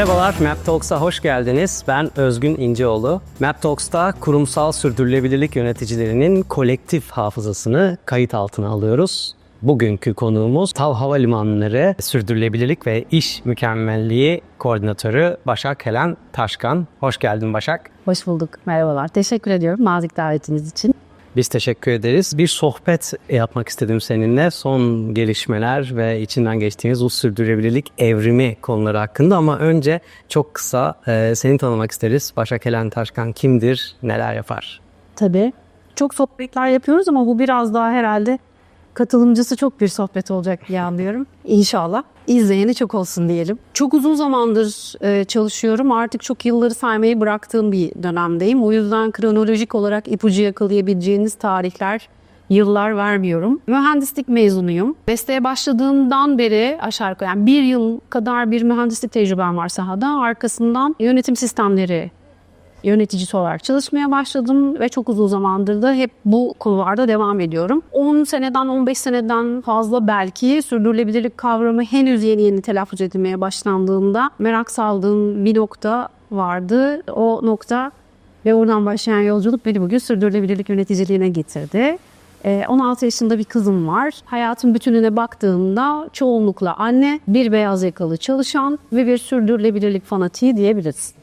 Merhabalar, Map Talks'a hoş geldiniz. Ben Özgün İnceoğlu. Map Talks'ta kurumsal sürdürülebilirlik yöneticilerinin kolektif hafızasını kayıt altına alıyoruz. Bugünkü konuğumuz TAV Havalimanları Sürdürülebilirlik ve İş Mükemmelliği Koordinatörü Başak Helen Taşkan. Hoş geldin Başak. Hoş bulduk. Merhabalar. Teşekkür ediyorum nazik davetiniz için. Biz teşekkür ederiz. Bir sohbet yapmak istedim seninle. Son gelişmeler ve içinden geçtiğimiz bu sürdürülebilirlik evrimi konuları hakkında ama önce çok kısa e, seni tanımak isteriz. Başak Helen Taşkan kimdir, neler yapar? Tabii. Çok sohbetler yapıyoruz ama bu biraz daha herhalde katılımcısı çok bir sohbet olacak diye anlıyorum. İnşallah. İzleyeni çok olsun diyelim. Çok uzun zamandır e, çalışıyorum. Artık çok yılları saymayı bıraktığım bir dönemdeyim. O yüzden kronolojik olarak ipucu yakalayabileceğiniz tarihler, yıllar vermiyorum. Mühendislik mezunuyum. Mesleğe başladığımdan beri aşağı yukarı yani bir yıl kadar bir mühendislik tecrübem var sahada. Arkasından yönetim sistemleri yöneticisi olarak çalışmaya başladım ve çok uzun zamandır da hep bu kulvarda devam ediyorum. 10 seneden 15 seneden fazla belki sürdürülebilirlik kavramı henüz yeni yeni telaffuz edilmeye başlandığında merak saldığım bir nokta vardı. O nokta ve oradan başlayan yolculuk beni bugün sürdürülebilirlik yöneticiliğine getirdi. Ee, 16 yaşında bir kızım var. Hayatın bütününe baktığımda çoğunlukla anne, bir beyaz yakalı çalışan ve bir sürdürülebilirlik fanatiği diyebiliriz.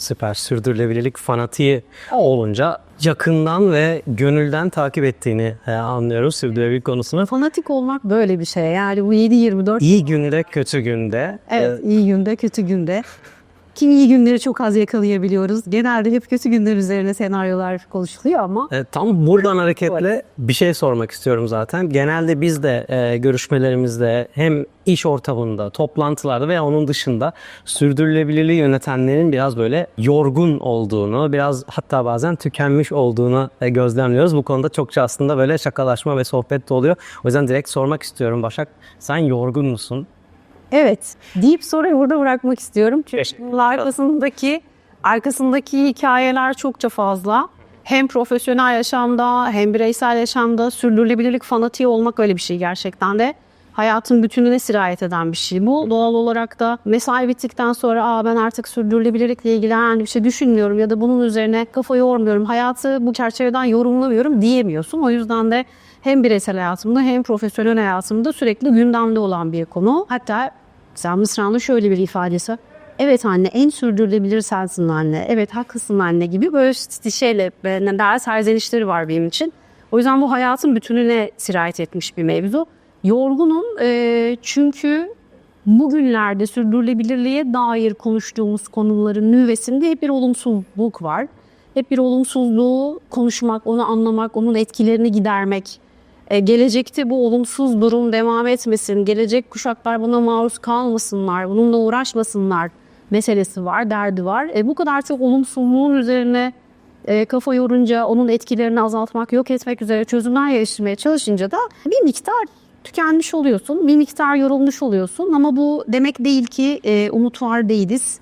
Süper sürdürülebilirlik fanatiği olunca yakından ve gönülden takip ettiğini e, anlıyoruz sürdürülebilirlik konusunu. Fanatik olmak böyle bir şey. Yani bu 7-24 İyi günde kötü günde. evet iyi günde kötü günde. Kim iyi günleri çok az yakalayabiliyoruz. Genelde hep kötü günler üzerine senaryolar konuşuluyor ama E, tam buradan hareketle bir şey sormak istiyorum zaten. Genelde biz de e, görüşmelerimizde hem iş ortamında, toplantılarda veya onun dışında sürdürülebilirliği yönetenlerin biraz böyle yorgun olduğunu, biraz hatta bazen tükenmiş olduğunu e, gözlemliyoruz. Bu konuda çokça aslında böyle şakalaşma ve sohbet de oluyor. O yüzden direkt sormak istiyorum Başak. Sen yorgun musun? Evet deyip soruyu burada bırakmak istiyorum. Çünkü bunun arkasındaki arkasındaki hikayeler çokça fazla. Hem profesyonel yaşamda hem bireysel yaşamda sürdürülebilirlik fanatiği olmak öyle bir şey gerçekten de. Hayatın bütününe sirayet eden bir şey bu. Doğal olarak da mesai bittikten sonra Aa, ben artık sürdürülebilirlikle ilgili herhangi bir şey düşünmüyorum ya da bunun üzerine kafa yormuyorum, hayatı bu çerçeveden yorumlamıyorum diyemiyorsun. O yüzden de hem bireysel hayatımda hem profesyonel hayatımda sürekli gündemde olan bir konu. Hatta mesela Mısra'nın şöyle bir ifadesi. Evet anne en sürdürülebilir sensin anne. Evet haklısın anne gibi böyle şeyle e, der serzenişleri var benim için. O yüzden bu hayatın bütününe sirayet etmiş bir mevzu. Yorgunum e, çünkü bugünlerde sürdürülebilirliğe dair konuştuğumuz konuların nüvesinde hep bir olumsuzluk var. Hep bir olumsuzluğu konuşmak, onu anlamak, onun etkilerini gidermek. E, gelecekte bu olumsuz durum devam etmesin, gelecek kuşaklar buna maruz kalmasınlar, bununla uğraşmasınlar meselesi var, derdi var. E, bu kadar çok olumsuzluğun üzerine e, kafa yorunca onun etkilerini azaltmak, yok etmek üzere çözümler geliştirmeye çalışınca da bir miktar tükenmiş oluyorsun, bir miktar yorulmuş oluyorsun. Ama bu demek değil ki e, umut var değiliz.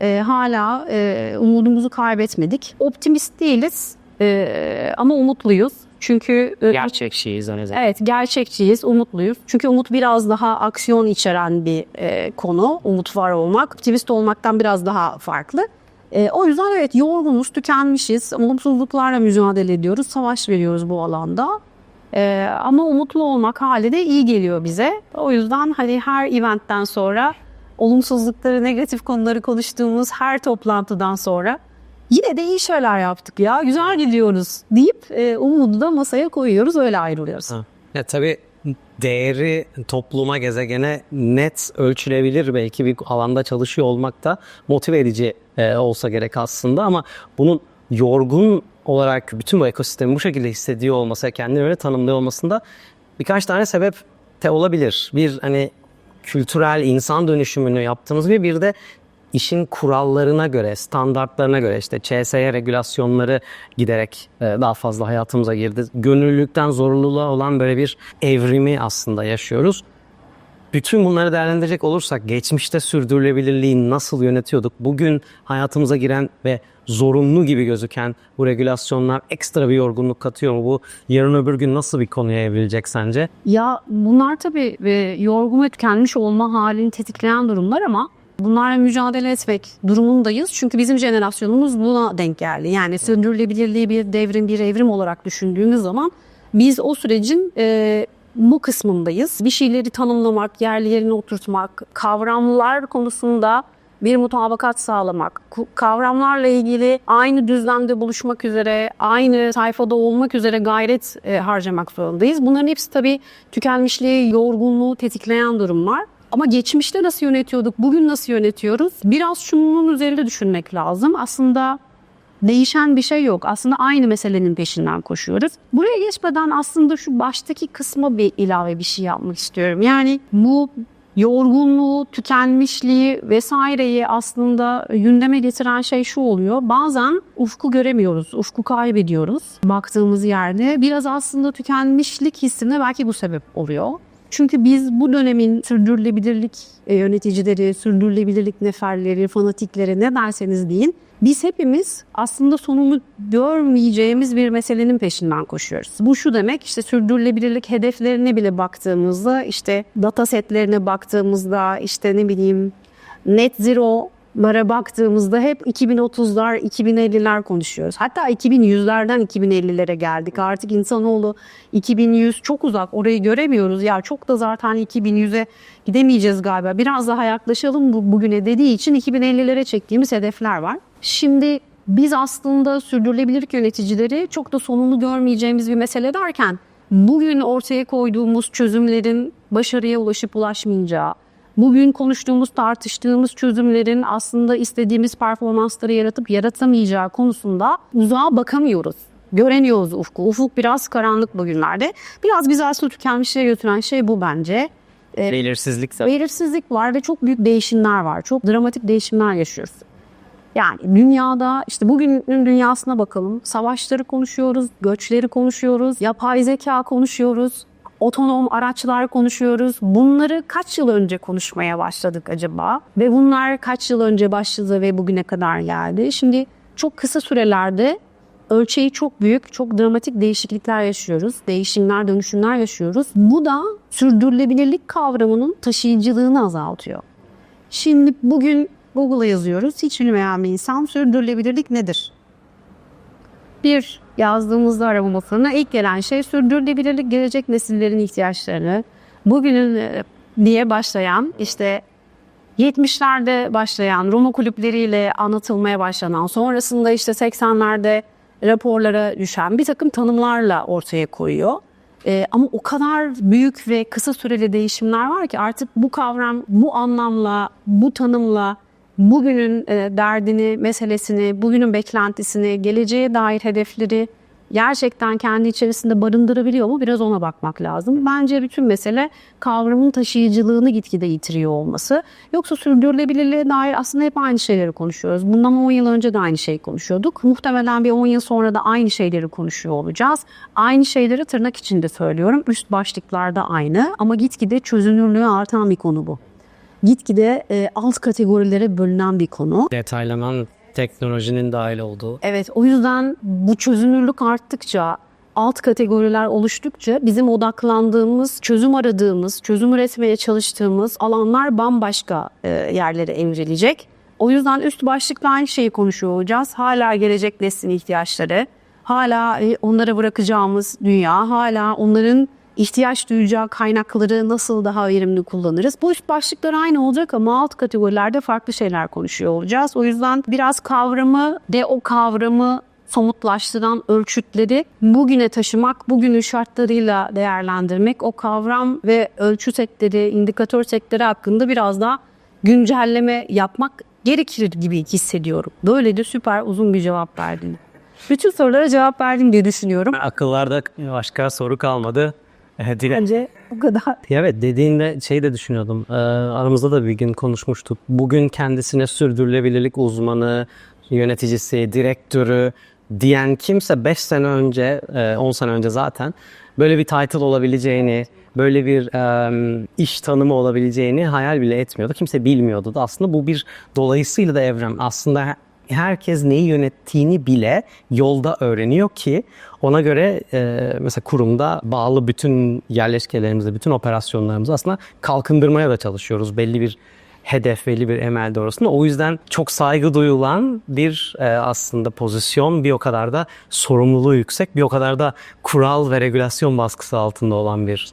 E, hala e, umudumuzu kaybetmedik. Optimist değiliz e, ama umutluyuz. Çünkü e, Gerçekçiyiz o yüzden. Evet gerçekçiyiz, umutluyuz. Çünkü umut biraz daha aksiyon içeren bir e, konu. Umut var olmak, optimist olmaktan biraz daha farklı. E, o yüzden evet yorgunuz, tükenmişiz. Olumsuzluklarla mücadele ediyoruz, savaş veriyoruz bu alanda. E, ama umutlu olmak hali de iyi geliyor bize. O yüzden hani her eventten sonra olumsuzlukları, negatif konuları konuştuğumuz her toplantıdan sonra yine de iyi şeyler yaptık ya, güzel gidiyoruz deyip e, umudu da masaya koyuyoruz, öyle ayrılıyoruz. Ha. Ya tabii değeri topluma, gezegene net ölçülebilir belki bir alanda çalışıyor olmak da motive edici e, olsa gerek aslında ama bunun yorgun olarak bütün bu ekosistemi bu şekilde hissediyor olması, kendini öyle tanımlıyor olmasında birkaç tane sebep de olabilir. Bir hani kültürel insan dönüşümünü yaptığımız gibi bir de işin kurallarına göre, standartlarına göre işte CSE regülasyonları giderek e, daha fazla hayatımıza girdi. Gönüllülükten zorunluluğa olan böyle bir evrimi aslında yaşıyoruz. Bütün bunları değerlendirecek olursak geçmişte sürdürülebilirliği nasıl yönetiyorduk? Bugün hayatımıza giren ve zorunlu gibi gözüken bu regülasyonlar ekstra bir yorgunluk katıyor mu? Bu yarın öbür gün nasıl bir konuya evrilecek sence? Ya bunlar tabii e, yorgun ve olma halini tetikleyen durumlar ama Bunlarla mücadele etmek durumundayız. Çünkü bizim jenerasyonumuz buna denk geldi. Yani sürdürülebilirliği bir devrim, bir evrim olarak düşündüğümüz zaman biz o sürecin e, bu kısmındayız. Bir şeyleri tanımlamak, yerli yerine oturtmak, kavramlar konusunda bir mutabakat sağlamak, kavramlarla ilgili aynı düzlemde buluşmak üzere, aynı sayfada olmak üzere gayret e, harcamak zorundayız. Bunların hepsi tabii tükenmişliği, yorgunluğu tetikleyen durumlar. Ama geçmişte nasıl yönetiyorduk, bugün nasıl yönetiyoruz? Biraz şunun üzerinde düşünmek lazım. Aslında değişen bir şey yok. Aslında aynı meselenin peşinden koşuyoruz. Buraya geçmeden aslında şu baştaki kısma bir ilave bir şey yapmak istiyorum. Yani bu yorgunluğu, tükenmişliği vesaireyi aslında gündeme getiren şey şu oluyor. Bazen ufku göremiyoruz, ufku kaybediyoruz baktığımız yerde. Biraz aslında tükenmişlik hissine belki bu sebep oluyor. Çünkü biz bu dönemin sürdürülebilirlik e, yöneticileri, sürdürülebilirlik neferleri, fanatikleri ne derseniz deyin. Biz hepimiz aslında sonunu görmeyeceğimiz bir meselenin peşinden koşuyoruz. Bu şu demek işte sürdürülebilirlik hedeflerine bile baktığımızda işte data setlerine baktığımızda işte ne bileyim net zero lara baktığımızda hep 2030'lar, 2050'ler konuşuyoruz. Hatta 2100'lerden 2050'lere geldik. Artık insanoğlu 2100 çok uzak. Orayı göremiyoruz. Ya çok da zaten 2100'e gidemeyeceğiz galiba. Biraz daha yaklaşalım bu, bugüne dediği için 2050'lere çektiğimiz hedefler var. Şimdi biz aslında sürdürülebilirlik yöneticileri çok da sonunu görmeyeceğimiz bir mesele derken bugün ortaya koyduğumuz çözümlerin başarıya ulaşıp ulaşmayacağı, bugün konuştuğumuz, tartıştığımız çözümlerin aslında istediğimiz performansları yaratıp yaratamayacağı konusunda uzağa bakamıyoruz. Göremiyoruz ufku. Ufuk biraz karanlık bugünlerde. Biraz bizi aslında tükenmişliğe götüren şey bu bence. Belirsizlik de Belirsizlik var ve çok büyük değişimler var. Çok dramatik değişimler yaşıyoruz. Yani dünyada işte bugünün dünyasına bakalım. Savaşları konuşuyoruz, göçleri konuşuyoruz, yapay zeka konuşuyoruz, otonom araçlar konuşuyoruz. Bunları kaç yıl önce konuşmaya başladık acaba? Ve bunlar kaç yıl önce başladı ve bugüne kadar geldi? Şimdi çok kısa sürelerde ölçeği çok büyük, çok dramatik değişiklikler yaşıyoruz. Değişimler, dönüşümler yaşıyoruz. Bu da sürdürülebilirlik kavramının taşıyıcılığını azaltıyor. Şimdi bugün Google'a yazıyoruz. Hiç bilmeyen bir insan sürdürülebilirlik nedir? Bir yazdığımızda arama motoruna ilk gelen şey sürdürülebilirlik gelecek nesillerin ihtiyaçlarını bugünün e, diye başlayan işte 70'lerde başlayan Roma kulüpleriyle anlatılmaya başlanan sonrasında işte 80'lerde raporlara düşen bir takım tanımlarla ortaya koyuyor. Ee, ama o kadar büyük ve kısa süreli değişimler var ki artık bu kavram bu anlamla, bu tanımla bugünün e, derdini, meselesini, bugünün beklentisini, geleceğe dair hedefleri gerçekten kendi içerisinde barındırabiliyor mu? Biraz ona bakmak lazım. Bence bütün mesele kavramın taşıyıcılığını gitgide yitiriyor olması. Yoksa sürdürülebilirliğe dair aslında hep aynı şeyleri konuşuyoruz. Bundan 10 yıl önce de aynı şeyi konuşuyorduk. Muhtemelen bir 10 yıl sonra da aynı şeyleri konuşuyor olacağız. Aynı şeyleri tırnak içinde söylüyorum. Üst başlıklarda aynı ama gitgide çözünürlüğü artan bir konu bu. Gitgide e, alt kategorilere bölünen bir konu. detaylanan teknolojinin dahil olduğu. Evet o yüzden bu çözünürlük arttıkça alt kategoriler oluştukça bizim odaklandığımız, çözüm aradığımız, çözüm üretmeye çalıştığımız alanlar bambaşka e, yerlere evrilecek. O yüzden üst başlıkla aynı şeyi konuşuyor olacağız. Hala gelecek neslin ihtiyaçları, hala e, onlara bırakacağımız dünya, hala onların ihtiyaç duyacağı kaynakları nasıl daha verimli kullanırız? Bu üst başlıklar aynı olacak ama alt kategorilerde farklı şeyler konuşuyor olacağız. O yüzden biraz kavramı de o kavramı somutlaştıran ölçütleri bugüne taşımak, bugünün şartlarıyla değerlendirmek, o kavram ve ölçü setleri, indikatör setleri hakkında biraz daha güncelleme yapmak gerekir gibi hissediyorum. Böyle de süper uzun bir cevap verdim. Bütün sorulara cevap verdim diye düşünüyorum. Akıllarda başka soru kalmadı. Dile- Bence bu kadar. Evet dediğinde şey de düşünüyordum. Ee, aramızda da bir gün konuşmuştuk. Bugün kendisine sürdürülebilirlik uzmanı, yöneticisi, direktörü diyen kimse 5 sene önce, e, 10 sene önce zaten böyle bir title olabileceğini, böyle bir e, iş tanımı olabileceğini hayal bile etmiyordu. Kimse bilmiyordu da aslında bu bir dolayısıyla da evren. Aslında herkes neyi yönettiğini bile yolda öğreniyor ki ona göre e, mesela kurumda bağlı bütün yerleşkelerimizi, bütün operasyonlarımızı aslında kalkındırmaya da çalışıyoruz. Belli bir hedef belli bir emel doğrusunda. O yüzden çok saygı duyulan bir e, aslında pozisyon bir o kadar da sorumluluğu yüksek bir o kadar da kural ve regülasyon baskısı altında olan bir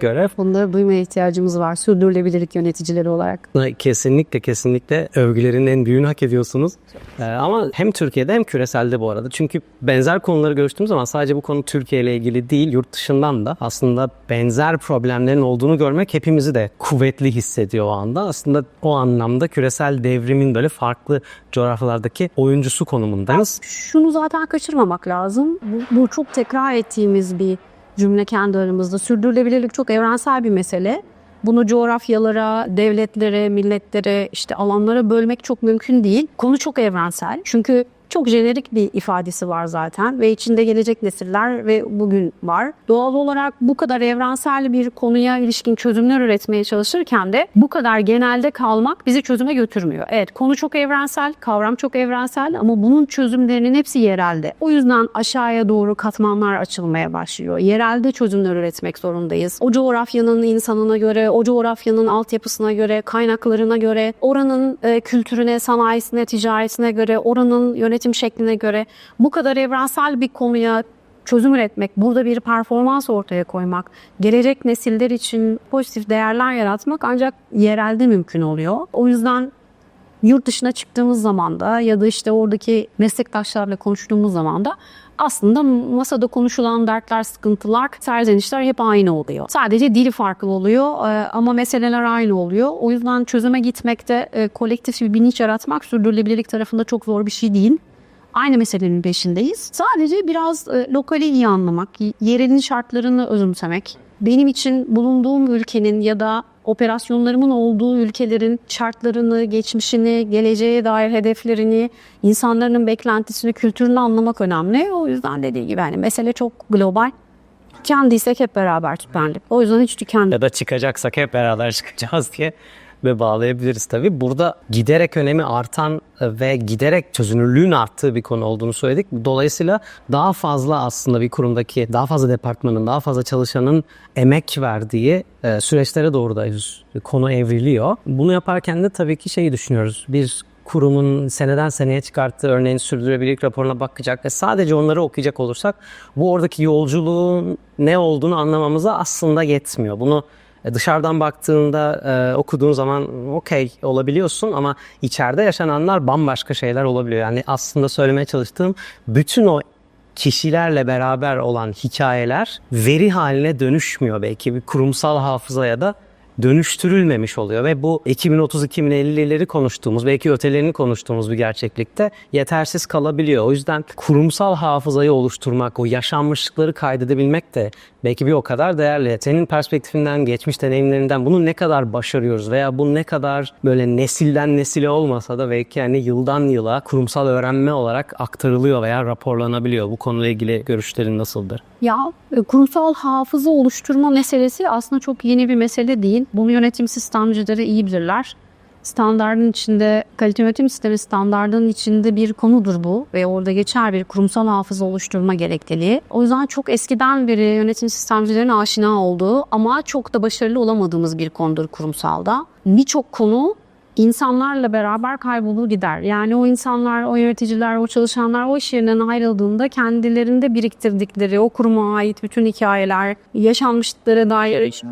görev. Bunları duymaya ihtiyacımız var sürdürülebilirlik yöneticileri olarak. Kesinlikle kesinlikle övgülerin en büyüğünü hak ediyorsunuz. Ee, ama hem Türkiye'de hem küreselde bu arada. Çünkü benzer konuları görüştüğümüz zaman sadece bu konu Türkiye ile ilgili değil, yurt dışından da aslında benzer problemlerin olduğunu görmek hepimizi de kuvvetli hissediyor o anda. Aslında o anlamda küresel devrimin böyle farklı coğrafyalardaki oyuncusu konumundayız. Şunu zaten kaçırmamak lazım. Bu, bu çok tekrar ettiğimiz bir cümle kendi aramızda. Sürdürülebilirlik çok evrensel bir mesele. Bunu coğrafyalara, devletlere, milletlere, işte alanlara bölmek çok mümkün değil. Konu çok evrensel. Çünkü çok jenerik bir ifadesi var zaten ve içinde gelecek nesiller ve bugün var. Doğal olarak bu kadar evrensel bir konuya ilişkin çözümler üretmeye çalışırken de bu kadar genelde kalmak bizi çözüme götürmüyor. Evet konu çok evrensel, kavram çok evrensel ama bunun çözümlerinin hepsi yerelde. O yüzden aşağıya doğru katmanlar açılmaya başlıyor. Yerelde çözümler üretmek zorundayız. O coğrafyanın insanına göre, o coğrafyanın altyapısına göre, kaynaklarına göre, oranın e, kültürüne, sanayisine, ticaretine göre, oranın yönetim şekline göre bu kadar evrensel bir konuya çözüm üretmek, burada bir performans ortaya koymak, gelecek nesiller için pozitif değerler yaratmak ancak yerelde mümkün oluyor. O yüzden yurt dışına çıktığımız zaman da ya da işte oradaki meslektaşlarla konuştuğumuz zaman da aslında masada konuşulan dertler, sıkıntılar, serzenişler hep aynı oluyor. Sadece dili farklı oluyor e, ama meseleler aynı oluyor. O yüzden çözüme gitmekte e, kolektif bir bilinç yaratmak sürdürülebilirlik tarafında çok zor bir şey değil. Aynı meselenin peşindeyiz. Sadece biraz e, lokali iyi anlamak, yerinin şartlarını özümsemek, benim için bulunduğum ülkenin ya da operasyonlarımın olduğu ülkelerin şartlarını, geçmişini, geleceğe dair hedeflerini, insanların beklentisini, kültürünü anlamak önemli. O yüzden dediği gibi yani mesele çok global. Tükendiysek hep beraber tükendik. O yüzden hiç tükendik. Ya da çıkacaksak hep beraber çıkacağız diye ve bağlayabiliriz tabii. Burada giderek önemi artan ve giderek çözünürlüğün arttığı bir konu olduğunu söyledik. Dolayısıyla daha fazla aslında bir kurumdaki daha fazla departmanın, daha fazla çalışanın emek verdiği e, süreçlere doğru da konu evriliyor. Bunu yaparken de tabii ki şeyi düşünüyoruz. Bir kurumun seneden seneye çıkarttığı örneğin sürdürülebilirlik raporuna bakacak ve sadece onları okuyacak olursak bu oradaki yolculuğun ne olduğunu anlamamıza aslında yetmiyor. Bunu dışarıdan baktığında e, okuduğun zaman okey olabiliyorsun ama içeride yaşananlar bambaşka şeyler olabiliyor. Yani aslında söylemeye çalıştığım bütün o kişilerle beraber olan hikayeler veri haline dönüşmüyor belki bir kurumsal hafızaya da dönüştürülmemiş oluyor ve bu 2030-2050'leri konuştuğumuz belki ötelerini konuştuğumuz bir gerçeklikte yetersiz kalabiliyor. O yüzden kurumsal hafızayı oluşturmak, o yaşanmışlıkları kaydedebilmek de belki bir o kadar değerli. Senin perspektifinden, geçmiş deneyimlerinden bunu ne kadar başarıyoruz veya bu ne kadar böyle nesilden nesile olmasa da belki yani yıldan yıla kurumsal öğrenme olarak aktarılıyor veya raporlanabiliyor. Bu konuyla ilgili görüşlerin nasıldır? Ya e, kurumsal hafıza oluşturma meselesi aslında çok yeni bir mesele değil. Bunu yönetim sistemcileri iyi bilirler. Standardın içinde, kalite yönetim sistemi standardının içinde bir konudur bu ve orada geçer bir kurumsal hafıza oluşturma gerekliliği. O yüzden çok eskiden beri yönetim sistemcilerin aşina olduğu ama çok da başarılı olamadığımız bir konudur kurumsalda. Birçok konu insanlarla beraber kaybolur gider. Yani o insanlar, o yöneticiler, o çalışanlar o iş yerinden ayrıldığında kendilerinde biriktirdikleri o kuruma ait bütün hikayeler, yaşanmışlıklara dair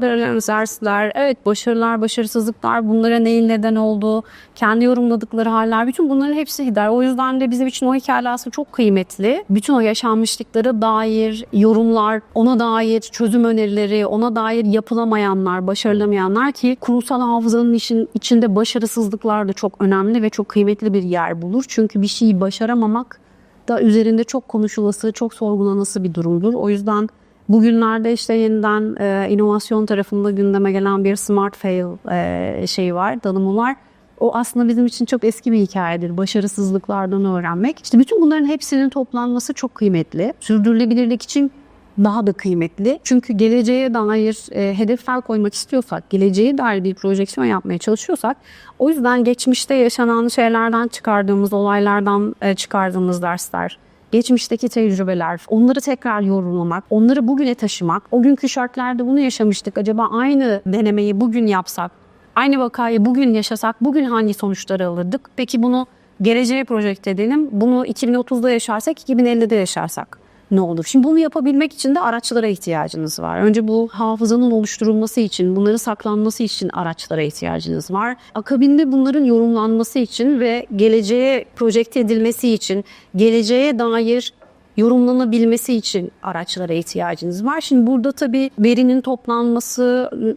dersler, evet başarılar, başarısızlıklar, bunlara neyin neden olduğu, kendi yorumladıkları haller, bütün bunların hepsi gider. O yüzden de bizim için o hikayeler aslında çok kıymetli. Bütün o yaşanmışlıklara dair yorumlar, ona dair çözüm önerileri, ona dair yapılamayanlar, başarılamayanlar ki kurumsal hafızanın işin içinde başarısız başarısızlıklar da çok önemli ve çok kıymetli bir yer bulur. Çünkü bir şeyi başaramamak da üzerinde çok konuşulası, çok sorgulanası bir durumdur. O yüzden bugünlerde işte yeniden e, inovasyon tarafında gündeme gelen bir smart fail e, şeyi var, dalımı var. O aslında bizim için çok eski bir hikayedir. Başarısızlıklardan öğrenmek. İşte bütün bunların hepsinin toplanması çok kıymetli. Sürdürülebilirlik için daha da kıymetli. Çünkü geleceğe dair e, hedefler koymak istiyorsak, geleceğe dair bir projeksiyon yapmaya çalışıyorsak o yüzden geçmişte yaşanan şeylerden çıkardığımız, olaylardan e, çıkardığımız dersler, geçmişteki tecrübeler, onları tekrar yorumlamak, onları bugüne taşımak, o günkü şartlarda bunu yaşamıştık. Acaba aynı denemeyi bugün yapsak Aynı vakayı bugün yaşasak bugün hangi sonuçları alırdık? Peki bunu geleceğe projekte edelim. Bunu 2030'da yaşarsak 2050'de yaşarsak ne olur? Şimdi bunu yapabilmek için de araçlara ihtiyacınız var. Önce bu hafızanın oluşturulması için, bunların saklanması için araçlara ihtiyacınız var. Akabinde bunların yorumlanması için ve geleceğe projekte edilmesi için, geleceğe dair yorumlanabilmesi için araçlara ihtiyacınız var. Şimdi burada tabii verinin toplanmasını,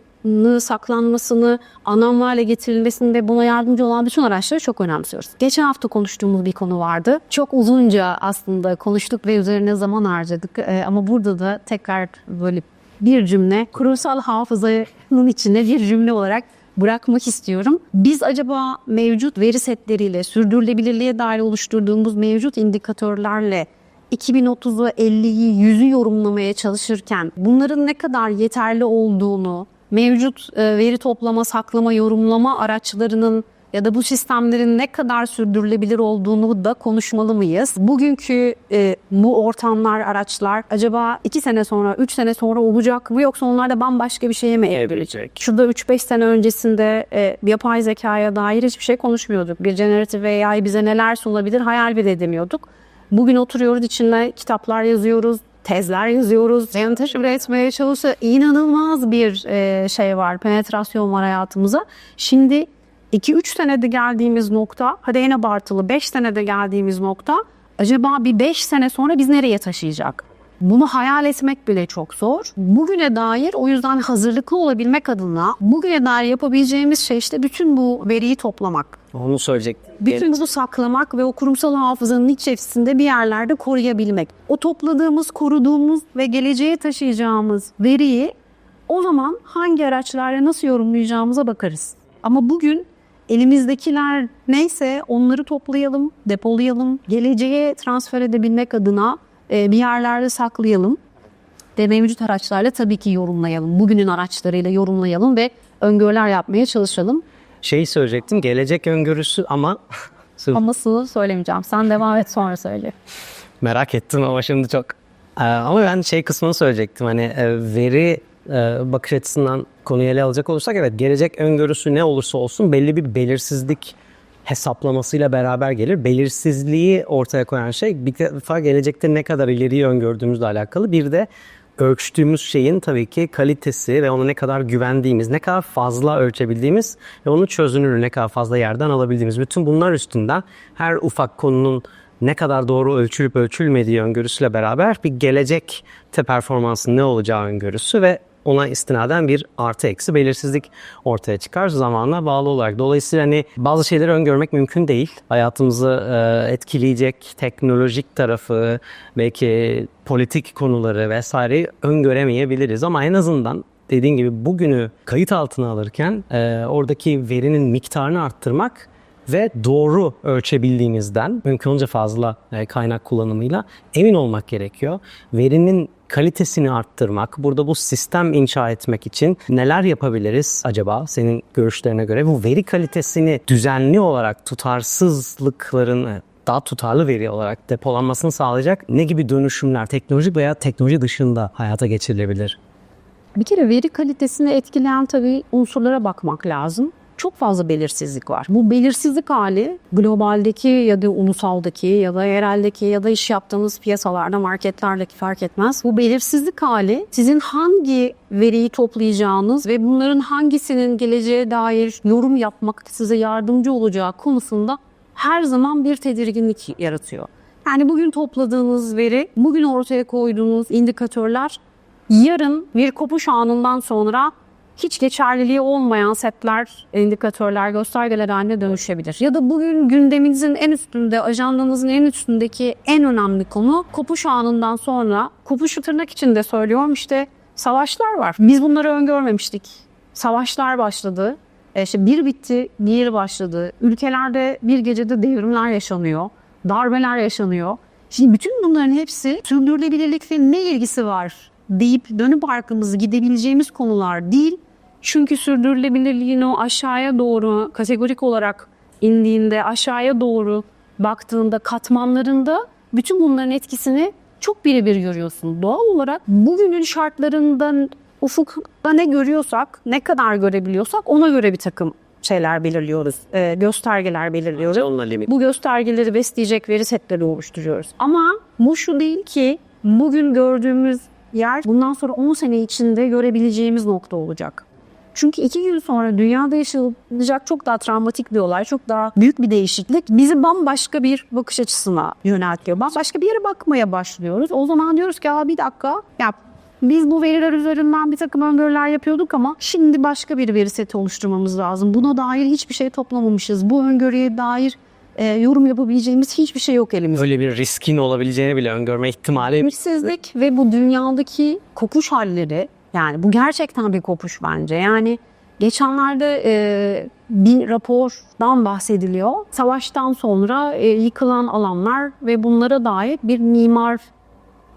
saklanmasını, anlamlı hale getirilmesini ve buna yardımcı olan bütün araçları çok önemsiyoruz. Geçen hafta konuştuğumuz bir konu vardı. Çok uzunca aslında konuştuk ve üzerine zaman harcadık. Ee, ama burada da tekrar böyle bir cümle kurumsal hafızanın içine bir cümle olarak bırakmak istiyorum. Biz acaba mevcut veri setleriyle, sürdürülebilirliğe dair oluşturduğumuz mevcut indikatörlerle 2030'u, 50'yi, 100'ü yorumlamaya çalışırken bunların ne kadar yeterli olduğunu, mevcut e, veri toplama, saklama, yorumlama araçlarının ya da bu sistemlerin ne kadar sürdürülebilir olduğunu da konuşmalı mıyız? Bugünkü e, bu ortamlar, araçlar acaba 2 sene sonra, 3 sene sonra olacak mı yoksa onlar da bambaşka bir şeye mi evrilecek? Şurada 3-5 sene öncesinde e, yapay zekaya dair hiçbir şey konuşmuyorduk. Bir generative AI bize neler sunabilir hayal bile edemiyorduk. Bugün oturuyoruz içinde kitaplar yazıyoruz, tezler yazıyoruz. Entegre üretmeye çalışıyor. İnanılmaz bir e, şey var, penetrasyon var hayatımıza. Şimdi 2-3 senede geldiğimiz nokta, hadi en abartılı 5 senede geldiğimiz nokta, acaba bir 5 sene sonra biz nereye taşıyacak? Bunu hayal etmek bile çok zor. Bugüne dair o yüzden hazırlıklı olabilmek adına bugüne dair yapabileceğimiz şey işte bütün bu veriyi toplamak. Onu söyleyecektim. Bütün bunu saklamak ve o kurumsal hafızanın içerisinde bir yerlerde koruyabilmek. O topladığımız, koruduğumuz ve geleceğe taşıyacağımız veriyi o zaman hangi araçlarla nasıl yorumlayacağımıza bakarız. Ama bugün elimizdekiler neyse onları toplayalım, depolayalım, geleceğe transfer edebilmek adına e, bir yerlerde saklayalım ve mevcut araçlarla tabii ki yorumlayalım. Bugünün araçlarıyla yorumlayalım ve öngörüler yapmaya çalışalım. Şeyi söyleyecektim. Gelecek öngörüsü ama Amasını söylemeyeceğim. Sen devam et sonra söyle. merak ettim ama şimdi çok. Ee, ama ben şey kısmını söyleyecektim. Hani e, veri e, bakış açısından konuyu ele alacak olursak evet gelecek öngörüsü ne olursa olsun belli bir belirsizlik hesaplamasıyla beraber gelir. Belirsizliği ortaya koyan şey bir defa gelecekte ne kadar ileriyi öngördüğümüzle alakalı. Bir de ölçtüğümüz şeyin tabii ki kalitesi ve ona ne kadar güvendiğimiz, ne kadar fazla ölçebildiğimiz ve onun çözünürlüğü ne kadar fazla yerden alabildiğimiz. Bütün bunlar üstünden her ufak konunun ne kadar doğru ölçülüp ölçülmediği öngörüsüyle beraber bir gelecekte performansın ne olacağı öngörüsü ve ona istinaden bir artı eksi belirsizlik ortaya çıkar zamanla bağlı olarak. Dolayısıyla hani bazı şeyleri öngörmek mümkün değil. Hayatımızı e, etkileyecek teknolojik tarafı, belki politik konuları vesaireyi öngöremeyebiliriz ama en azından dediğin gibi bugünü kayıt altına alırken e, oradaki verinin miktarını arttırmak ve doğru ölçebildiğimizden mümkün olunca fazla e, kaynak kullanımıyla emin olmak gerekiyor. Verinin kalitesini arttırmak, burada bu sistem inşa etmek için neler yapabiliriz acaba senin görüşlerine göre? Bu veri kalitesini düzenli olarak tutarsızlıkların e, daha tutarlı veri olarak depolanmasını sağlayacak ne gibi dönüşümler teknolojik veya teknoloji dışında hayata geçirilebilir? Bir kere veri kalitesini etkileyen tabii unsurlara bakmak lazım. Çok fazla belirsizlik var. Bu belirsizlik hali globaldeki ya da ulusaldaki ya da yereldeki ya da iş yaptığınız piyasalarda marketlerdeki fark etmez. Bu belirsizlik hali sizin hangi veriyi toplayacağınız ve bunların hangisinin geleceğe dair yorum yapmak size yardımcı olacağı konusunda her zaman bir tedirginlik yaratıyor. Yani bugün topladığınız veri, bugün ortaya koyduğunuz indikatörler yarın bir kopuş anından sonra hiç geçerliliği olmayan setler, indikatörler, göstergeler haline dönüşebilir. Ya da bugün gündeminizin en üstünde, ajandanızın en üstündeki en önemli konu kopuş anından sonra, kopuşu tırnak içinde söylüyorum işte savaşlar var. Biz bunları öngörmemiştik. Savaşlar başladı. E işte bir bitti, diğeri başladı. Ülkelerde bir gecede devrimler yaşanıyor. Darbeler yaşanıyor. Şimdi bütün bunların hepsi sürdürülebilirlikle ne ilgisi var deyip dönüp arkamızı gidebileceğimiz konular değil. Çünkü sürdürülebilirliğin o aşağıya doğru kategorik olarak indiğinde aşağıya doğru baktığında katmanlarında bütün bunların etkisini çok birebir görüyorsun. Doğal olarak bugünün şartlarından ufukta ne görüyorsak, ne kadar görebiliyorsak ona göre bir takım şeyler belirliyoruz. e, göstergeler belirliyoruz. Bu göstergeleri besleyecek veri setleri oluşturuyoruz. Ama bu şu değil ki bugün gördüğümüz yer bundan sonra 10 sene içinde görebileceğimiz nokta olacak. Çünkü iki gün sonra dünyada yaşanacak çok daha travmatik bir olay, çok daha büyük bir değişiklik bizi bambaşka bir bakış açısına yöneltiyor. Bambaşka bir yere bakmaya başlıyoruz. O zaman diyoruz ki Aa, bir dakika ya biz bu veriler üzerinden bir takım öngörüler yapıyorduk ama şimdi başka bir veri seti oluşturmamız lazım. Buna dair hiçbir şey toplamamışız. Bu öngörüye dair e, yorum yapabileceğimiz hiçbir şey yok elimizde. Öyle bir riskin olabileceğini bile öngörme ihtimali Ümitsizlik ve bu dünyadaki kopuş halleri yani bu gerçekten bir kopuş bence. Yani geçenlerde e, bir rapordan bahsediliyor. Savaştan sonra e, yıkılan alanlar ve bunlara dair bir mimar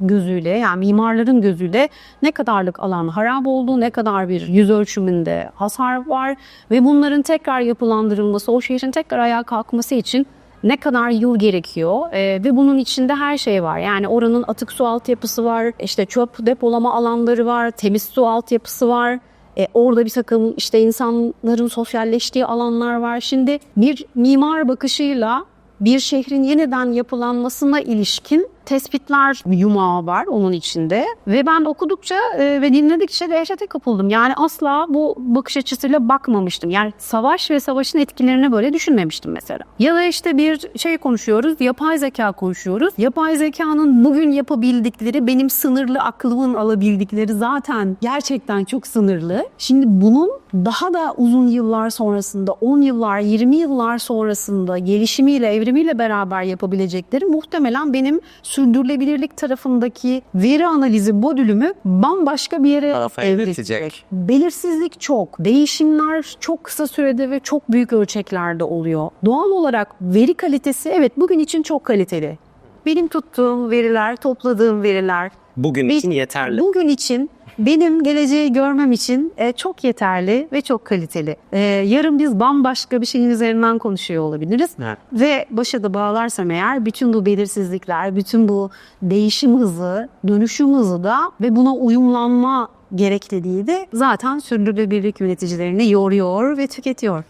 gözüyle yani mimarların gözüyle ne kadarlık alan harap oldu, ne kadar bir yüz ölçümünde hasar var ve bunların tekrar yapılandırılması, o şehrin tekrar ayağa kalkması için ne kadar yıl gerekiyor Ee, ve bunun içinde her şey var. Yani oranın atık su altyapısı var, işte çöp depolama alanları var, temiz su altyapısı var. E, orada bir takım işte insanların sosyalleştiği alanlar var. Şimdi bir mimar bakışıyla bir şehrin yeniden yapılanmasına ilişkin tespitler yumağı var onun içinde. Ve ben okudukça e, ve dinledikçe dehşete kapıldım. Yani asla bu bakış açısıyla bakmamıştım. Yani savaş ve savaşın etkilerini böyle düşünmemiştim mesela. Ya da işte bir şey konuşuyoruz, yapay zeka konuşuyoruz. Yapay zekanın bugün yapabildikleri benim sınırlı aklımın alabildikleri zaten gerçekten çok sınırlı. Şimdi bunun daha da uzun yıllar sonrasında, 10 yıllar, 20 yıllar sonrasında gelişimiyle, evrimiyle beraber yapabilecekleri muhtemelen benim sürdürülebilirlik tarafındaki veri analizi modülümü bambaşka bir yere evriltecek. Belirsizlik çok, değişimler çok kısa sürede ve çok büyük ölçeklerde oluyor. Doğal olarak veri kalitesi evet bugün için çok kaliteli. Benim tuttuğum veriler, topladığım veriler bugün için yeterli. Bugün için benim geleceği görmem için e, çok yeterli ve çok kaliteli. E, yarın biz bambaşka bir şeyin üzerinden konuşuyor olabiliriz. Evet. Ve başa da bağlarsam eğer bütün bu belirsizlikler, bütün bu değişim hızı, dönüşüm hızı da ve buna uyumlanma gerekliliği de zaten sürdürülebilirlik yöneticilerini yoruyor ve tüketiyor.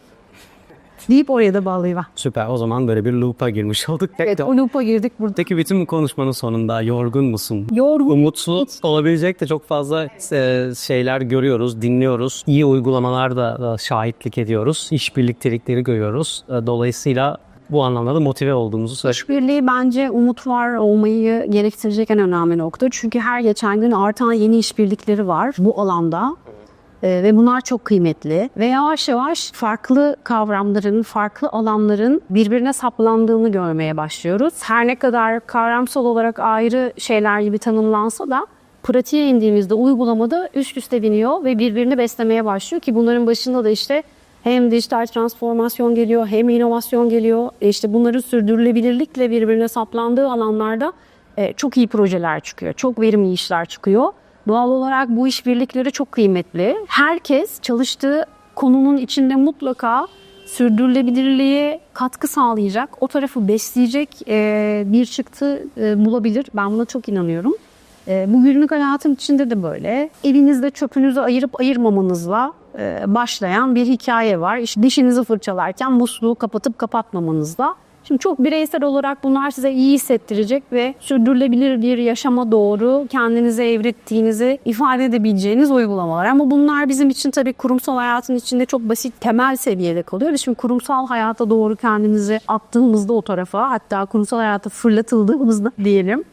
Deyip oraya da bağlayayım. Süper. O zaman böyle bir loop'a girmiş olduk. Evet o loop'a girdik burada. Peki bütün bu konuşmanın sonunda yorgun musun? Yorgun. Umutsuz olabilecek de çok fazla e, şeyler görüyoruz, dinliyoruz. İyi uygulamalar da şahitlik ediyoruz. İş birliktelikleri görüyoruz. E, Dolayısıyla bu anlamda da motive olduğumuzu söylüyoruz. İşbirliği bence umut var olmayı gerektirecek en önemli nokta. Çünkü her geçen gün artan yeni işbirlikleri var bu alanda. Ee, ve bunlar çok kıymetli. Ve yavaş yavaş farklı kavramların, farklı alanların birbirine saplandığını görmeye başlıyoruz. Her ne kadar kavramsal olarak ayrı şeyler gibi tanımlansa da pratiğe indiğimizde uygulamada üst üste biniyor ve birbirini beslemeye başlıyor ki bunların başında da işte hem dijital transformasyon geliyor hem inovasyon geliyor. E işte bunların sürdürülebilirlikle birbirine saplandığı alanlarda e, çok iyi projeler çıkıyor. Çok verimli işler çıkıyor. Doğal olarak bu işbirlikleri çok kıymetli. Herkes çalıştığı konunun içinde mutlaka sürdürülebilirliğe katkı sağlayacak, o tarafı besleyecek e, bir çıktı e, bulabilir. Ben buna çok inanıyorum. E, bu günlük hayatın içinde de böyle. Evinizde çöpünüzü ayırıp ayırmamanızla başlayan bir hikaye var. İşte dişinizi fırçalarken musluğu kapatıp kapatmamanızla. Şimdi çok bireysel olarak bunlar size iyi hissettirecek ve sürdürülebilir bir yaşama doğru kendinizi evrittiğinizi ifade edebileceğiniz uygulamalar. Ama bunlar bizim için tabii kurumsal hayatın içinde çok basit temel seviyede kalıyor. Şimdi kurumsal hayata doğru kendimizi attığımızda o tarafa hatta kurumsal hayata fırlatıldığımızda diyelim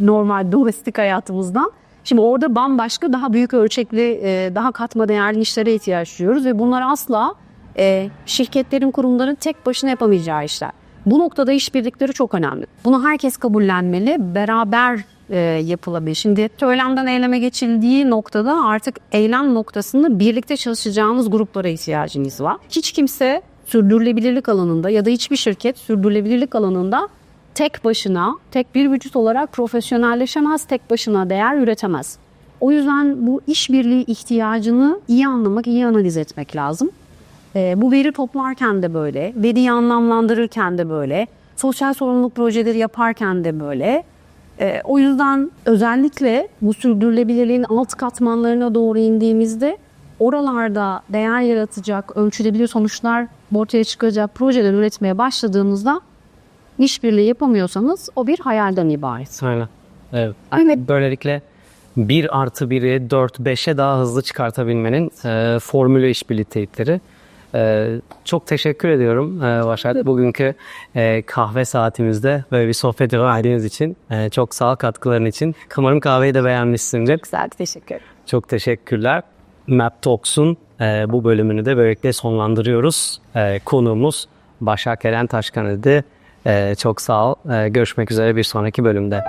normal domestik hayatımızdan. Şimdi orada bambaşka daha büyük ölçekli, e, daha katma değerli işlere ihtiyaç duyuyoruz ve bunlar asla e, şirketlerin, kurumların tek başına yapamayacağı işler. Bu noktada işbirlikleri çok önemli. Bunu herkes kabullenmeli, beraber e, yapılabilir. Şimdi söylemden eyleme geçildiği noktada artık eylem noktasında birlikte çalışacağımız gruplara ihtiyacımız var. Hiç kimse sürdürülebilirlik alanında ya da hiçbir şirket sürdürülebilirlik alanında tek başına, tek bir vücut olarak profesyonelleşemez, tek başına değer üretemez. O yüzden bu işbirliği ihtiyacını iyi anlamak, iyi analiz etmek lazım. Ee, bu veri toplarken de böyle, veriyi anlamlandırırken de böyle, sosyal sorumluluk projeleri yaparken de böyle. E, o yüzden özellikle bu sürdürülebilirliğin alt katmanlarına doğru indiğimizde oralarda değer yaratacak, ölçülebilir sonuçlar ortaya çıkacak projeler üretmeye başladığımızda işbirliği yapamıyorsanız o bir hayalden ibaret. Aynen. Evet. Evet. Böylelikle 1 artı 1'i 4, 5'e daha hızlı çıkartabilmenin e, formülü işbirliği teyitleri. E, çok teşekkür ediyorum e, Başar. Bugünkü e, kahve saatimizde böyle bir sohbet verdiğiniz için. E, çok sağ ol katkıların için. Umarım kahveyi de beğenmişsindir. Güzel, teşekkür ederim. Çok teşekkürler. Map Talks'un e, bu bölümünü de böylelikle sonlandırıyoruz. E, konuğumuz Başak Eren Taşkan idi. E, çok sağ ol. E, görüşmek üzere bir sonraki bölümde.